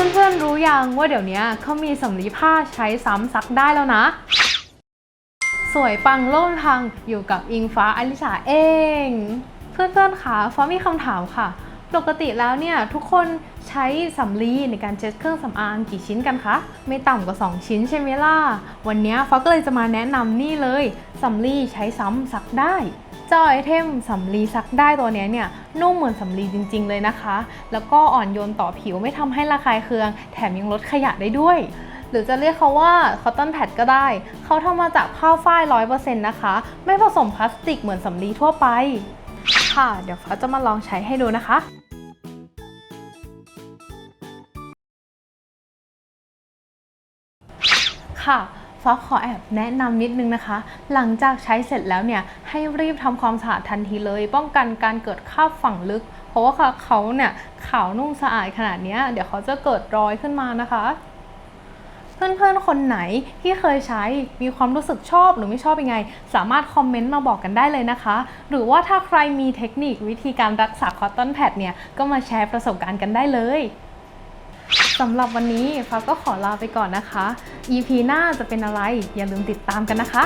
เพื่อนๆรู้ยังว่าเดี๋ยวนี้เขามีสำลีผ้าใช้ซ้ำซักได้แล้วนะ สวยปังโล่งทางอยู่กับอิงฟ้าอลิสาเอง เพื่อนๆคะฟ้ามีคำถามค่ะ ปกติแล้วเนี่ยทุกคนใช้สำลีในการเช็ดเครื่องสำอางกี่ชิ้นกันคะ ไม่ต่ำกว่า 2 ชิ้นใช่ไหมล่ะ วันนี้ฟ้าก็เลยจะมาแนะนำนี่เลยสำลีใช้ซ้ำซักได้ เจ้าไอเทมสำลีซักได้ตัวนี้เนี่ยนุ่มเหมือนสำลีจริง ๆ เลยนะคะ แล้วก็อ่อนโยนต่อผิวไม่ทำให้ระคายเคือง แถมยังลดขยะได้ด้วย หรือจะเรียกเขาว่าคอตตอนแพดก็ได้ เขาทำมาจากผ้าฝ้ายร้อยเปอร์เซ็นต์นะคะ ไม่ผสมพลาสติกเหมือนสำลีทั่วไป ค่ะ เดี๋ยวฟ้าจะมาลองใช้ให้ดูนะคะค่ะ ฟ้าขอแอบแนะนำนิดนึงนะคะ หลังจากใช้เสร็จแล้วเนี่ยให้รีบทำความสะอาดทันทีเลย ป้องกันการเกิดคราบฝังลึก เพราะว่าเขาเนี่ยขาวนุ่มสะอาดขนาดนี้เดี๋ยวเขาจะเกิดรอยขึ้นมานะคะเพื่อนๆ คนไหนที่เคยใช้มีความรู้สึกชอบหรือไม่ชอบยังไง สามารถคอมเมนต์มาบอกกันได้เลยนะคะ หรือว่าถ้าใครมีเทคนิควิธีการรักษาคอตตอนแพดเนี่ย ก็มาแชร์ประสบการณ์กันได้เลย สำหรับวันนี้ฟ้าก็ขอลาไปก่อนนะคะ EP หน้าจะเป็นอะไรอย่าลืมติดตามกันนะคะ